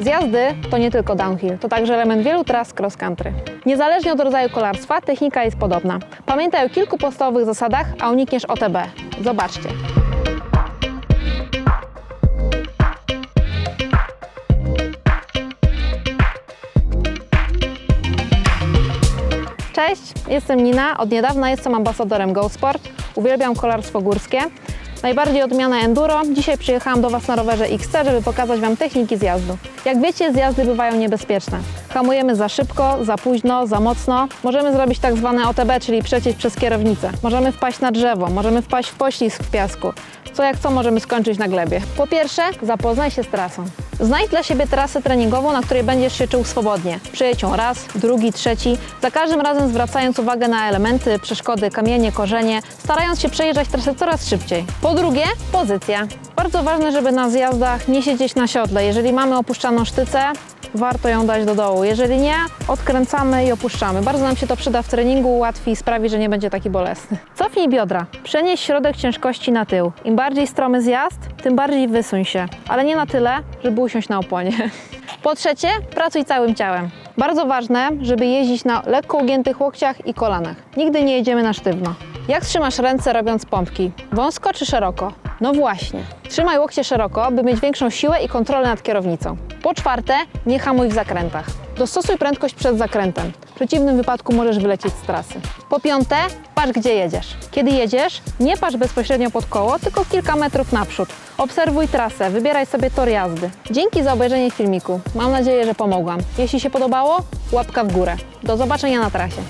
Zjazdy to nie tylko downhill, to także element wielu tras cross country. Niezależnie od rodzaju kolarstwa, technika jest podobna. Pamiętaj o kilku podstawowych zasadach, a unikniesz OTB. Zobaczcie. Cześć, jestem Nina. Od niedawna jestem ambasadorem Go Sport. Uwielbiam kolarstwo górskie. Najbardziej odmiana enduro. Dzisiaj przyjechałam do Was na rowerze XC, żeby pokazać Wam techniki zjazdu. Jak wiecie, zjazdy bywają niebezpieczne. Hamujemy za szybko, za późno, za mocno. Możemy zrobić tak zwane OTB, czyli przecieć przez kierownicę. Możemy wpaść na drzewo, możemy wpaść w poślizg w piasku. Co jak co możemy skończyć na glebie. Po pierwsze, zapoznaj się z trasą. Znajdź dla siebie trasę treningową, na której będziesz się czuł swobodnie. Przejedź ją raz, drugi, trzeci, za każdym razem zwracając uwagę na elementy, przeszkody, kamienie, korzenie, starając się przejeżdżać trasę coraz szybciej. Po drugie, pozycja. Bardzo ważne, żeby na zjazdach nie siedzieć na siodle. Jeżeli mamy opuszczaną sztycę, warto ją dać do dołu. Jeżeli nie, odkręcamy i opuszczamy. Bardzo nam się to przyda w treningu, ułatwi i sprawi, że nie będzie taki bolesny. Cofnij biodra. Przenieś środek ciężkości na tył. Im bardziej stromy zjazd, tym bardziej wysuń się. Ale nie na tyle, żeby usiąść na oponie. Po trzecie, pracuj całym ciałem. Bardzo ważne, żeby jeździć na lekko ugiętych łokciach i kolanach. Nigdy nie jedziemy na sztywno. Jak trzymasz ręce robiąc pompki? Wąsko czy szeroko? No właśnie. Trzymaj łokcie szeroko, by mieć większą siłę i kontrolę nad kierownicą. Po czwarte, nie hamuj w zakrętach. Dostosuj prędkość przed zakrętem. W przeciwnym wypadku możesz wylecieć z trasy. Po piąte, patrz gdzie jedziesz. Kiedy jedziesz, nie patrz bezpośrednio pod koło, tylko kilka metrów naprzód. Obserwuj trasę, wybieraj sobie tor jazdy. Dzięki za obejrzenie filmiku. Mam nadzieję, że pomogłam. Jeśli się podobało, łapka w górę. Do zobaczenia na trasie.